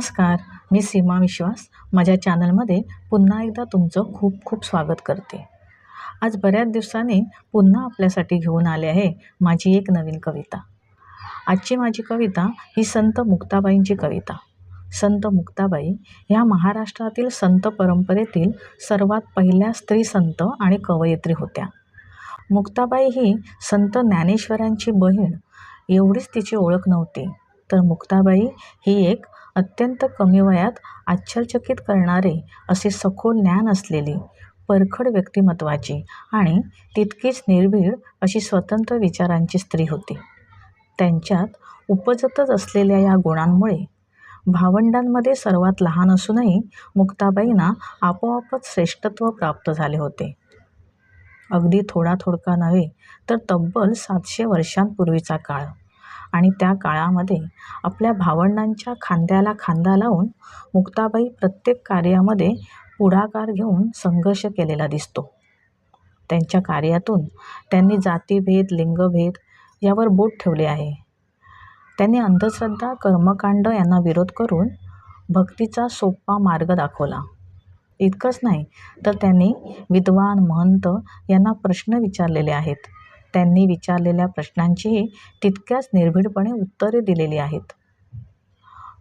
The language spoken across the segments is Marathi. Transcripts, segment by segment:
नमस्कार मी सीमा विश्वास. माझ्या चॅनलमध्ये पुन्हा एकदा तुमचं खूप खूप स्वागत करते. आज बऱ्याच दिवसांनी पुन्हा आपल्यासाठी घेऊन आले आहे माझी एक नवीन कविता. आजची माझी कविता ही संत मुक्ताबाईंची कविता. संत मुक्ताबाई ह्या महाराष्ट्रातील संत परंपरेतील सर्वात पहिल्या स्त्री संत आणि कवयित्री होत्या. मुक्ताबाई ही संत ज्ञानेश्वरांची बहीण एवढीच तिची ओळख नव्हती. तर मुक्ताबाई ही एक अत्यंत कमी वयात आश्चर्यचकित करणारे असे सखोल ज्ञान असलेले परखड व्यक्तिमत्वाची आणि तितकीच निर्भीड अशी स्वतंत्र विचारांची स्त्री होती. त्यांच्यात उपजतच असलेल्या या गुणांमुळे भावंडांमध्ये सर्वात लहान असूनही मुक्ताबाईंना आपोआपच श्रेष्ठत्व प्राप्त झाले होते. अगदी थोडा थोडका नव्हे तर तब्बल सातशे वर्षांपूर्वीचा काळ. आणि त्या काळामध्ये आपल्या भावंडांच्या खांद्याला खांदा लावून मुक्ताबाई प्रत्येक कार्यामध्ये पुढाकार घेऊन संघर्ष केलेला दिसतो. त्यांच्या कार्यातून त्यांनी जातीभेद लिंगभेद यावर बोट ठेवले आहे. त्यांनी अंधश्रद्धा कर्मकांड यांना विरोध करून भक्तीचा सोपा मार्ग दाखवला. इतकंच नाही तर त्यांनी विद्वान महंत यांना प्रश्न विचारलेले आहेत. त्यांनी विचारलेल्या प्रश्नांचीही तितक्याच निर्भीडपणे उत्तरे दिलेली आहेत.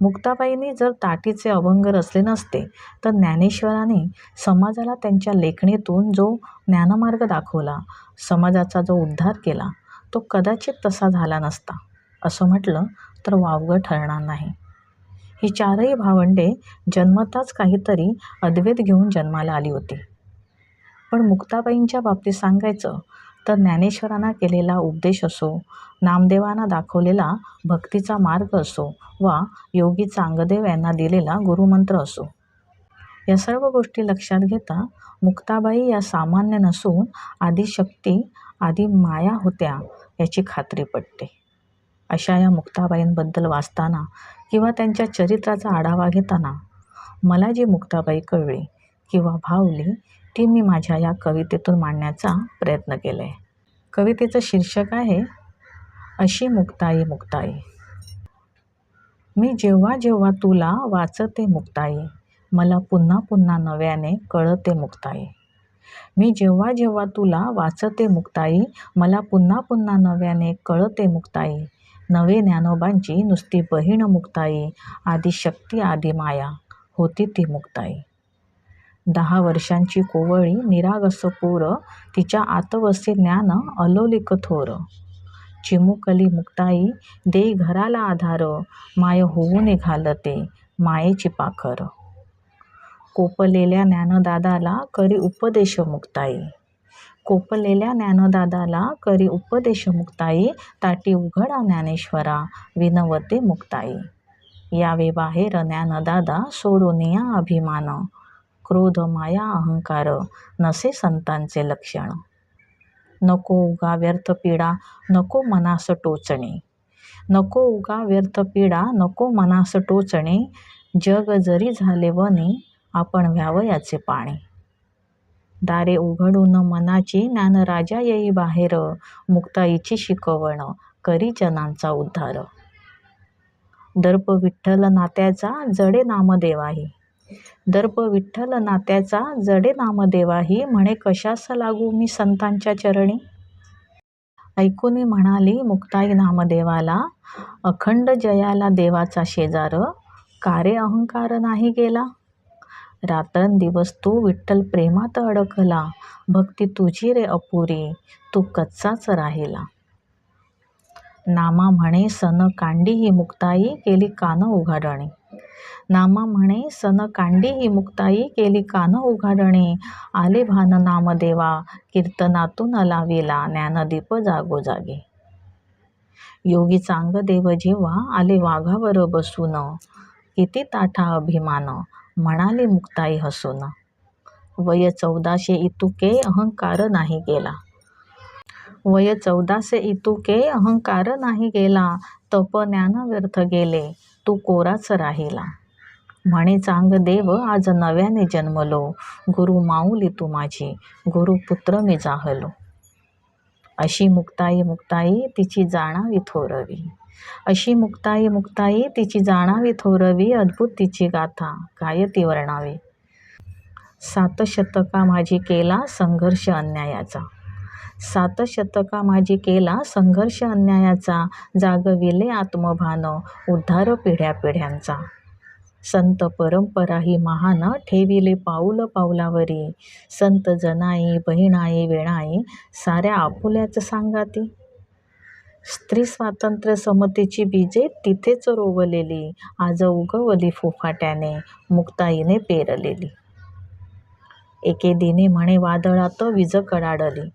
मुक्ताबाईंनी जर ताटीचे अभंग रचले नसते तर ज्ञानेश्वरांनी समाजाला त्यांच्या लेखणीतून जो ज्ञानमार्ग दाखवला समाजाचा जो उद्धार केला तो कदाचित तसा झाला नसता. असं म्हटलं तर वावगं ठरणार नाही. ही चारही भावंडे जन्मताच काहीतरी अद्वैत घेऊन जन्माला आली होती. पण मुक्ताबाईंच्या बाबतीत सांगायचं तर ज्ञानेश्वरांना केलेला उपदेश असो नामदेवांना दाखवलेला भक्तीचा मार्ग असो वा योगी चांगदेव यांना दिलेला गुरुमंत्र असो. या सर्व गोष्टी लक्षात घेता मुक्ताबाई या सामान्य नसून आधी शक्ती आधी माया होत्या याची खात्री पटते. अशा या मुक्ताबाईंबद्दल वाचताना किंवा त्यांच्या चरित्राचा आढावा घेताना मला जी मुक्ताबाई कळली किंवा भावली ती मी माझ्या या कवितेतून मांडण्याचा प्रयत्न केला आहे कवितेचं शीर्षक आहे अशी मुक्ताई मुक्ताई. मी जेव्हा जेव्हा तुला वाचते मुक्ताई मला पुन्हा पुन्हा नव्याने कळते मुक्ताई. मी जेव्हा जेव्हा तुला वाचते मुक्ताई मला पुन्हा पुन्हा नव्याने कळते मुक्ताई. नवे ज्ञानोबांची नुसती बहीण मुक्ताई आदी शक्ती आदी माया होती ती मुक्ताई. दहा वर्षांची कोवळी निरागस पोर तिच्या आतवसे ज्ञान अलोलिक थोर. चिमुकली मुक्ताई दे घराला आधार माय होऊन घालते मायेची पाखर. कोपलेल्या ज्ञानदादाला करी उपदेश मुक्ताई. कोपलेल्या ज्ञानदादाला करी उपदेश मुक्ताई ताटी उघडा ज्ञानेश्वरा विनवते मुक्ताई. यावे बाहेर ज्ञानदादा सोडून या अभिमान क्रोध माया अहंकार नसे संतांचे लक्षण. नको उगा व्यर्थ पीडा नको मनास टोचणे. नको उगा व्यर्थ पीडा नको मनास टोचणे. जग जरी झाले वने आपण व्यावयाचे पाणी. दारे उघडून मनाची ज्ञानराजा येई बाहेर मुक्ताईची शिकवण करी जनांचा उद्धार. दर्प विठ्ठल नात्याचा जडे नामदेवाही दर्प विठ्ठल नात्याचा जडे नामदेवाही म्हणे कशास लागू मी संतांच्या चरणी ऐकून म्हणाली मुक्ताई नामदेवाला अखंड जयाला देवाचा शेजार कारे अहंकार नाही गेला? रात्रंदिवस तू विठ्ठल प्रेमात अडकला भक्ती तुझी रे अपुरी तू कच्चाच राहिला नामा म्हणे सन कांडी ही मुक्ताई केली कान उघाडणे. नामा म्हणे सन कांडी ही मुक्ताई केली कान उघाडणे. आले भान नामदेवा कीर्तनातून लाविला ज्ञानदीप जागोजागे. योगी चांग देव जेव्हा आले वाघावर बसून किती ताठा अभिमान म्हणाली मुक्ताई हसून. वय चौदाशे इतुके अहंकार नाही गेला. वय चौदाशे इतुके अहंकार नाही गेला तप ज्ञान व्यर्थ गेले. तू कोराच राहिला. म्हणे चांग देव आज नव्याने जन्मलो. गुरु माऊली तू माझी गुरुपुत्र मी जाहलो. अशी मुक्ताई मुक्ताई तिची जाणावी थोरवी. अशी मुक्ताई मुक्ताई तिची जाणावी थोरवी अद्भुत तिची गाथा काय ती वर्णावी. सात शतका माझी केला संघर्ष अन्यायाचा. सात शतका माझी केला संघर्ष अन्यायाचा जागविले आत्मभान उद्धार पिढ्या पिढ्यांचा संत परंपरा ही महान ठेविले पाऊल पाऊलावरी संत जनाई बहिणाई वेणाई साऱ्या आपुल्याच सांगाती. स्त्री स्वातंत्र्य समतेची बीजे तिथेच रोवलेली आज उगवली फुफाट्याने मुक्ताईने पेरलेली. एके दिने म्हणे वादळात वीज कडाडली.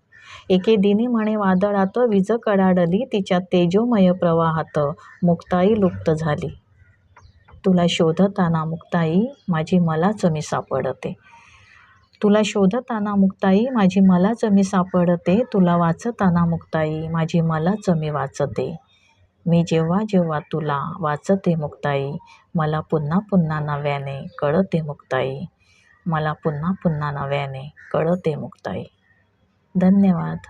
एके दिनी म्हणे वादळात वीज कडाडली तिच्या तेजोमय प्रवाहात मुक्ताई लुप्त झाली. तुला शोधताना मुक्ताई माझी मलाच मी सापडते. तुला शोधताना मुक्ताई माझी मलाच मी सापडते. तुला वाचताना मुक्ताई माझी मलाच मी वाचते. मी जेव्हा जेव्हा तुला वाचते मुक्ताई मला पुन्हा पुन्हा नव्याने कळते मुक्ताई. मला पुन्हा पुन्हा नव्याने कळते मुक्ताई. धन्यवाद.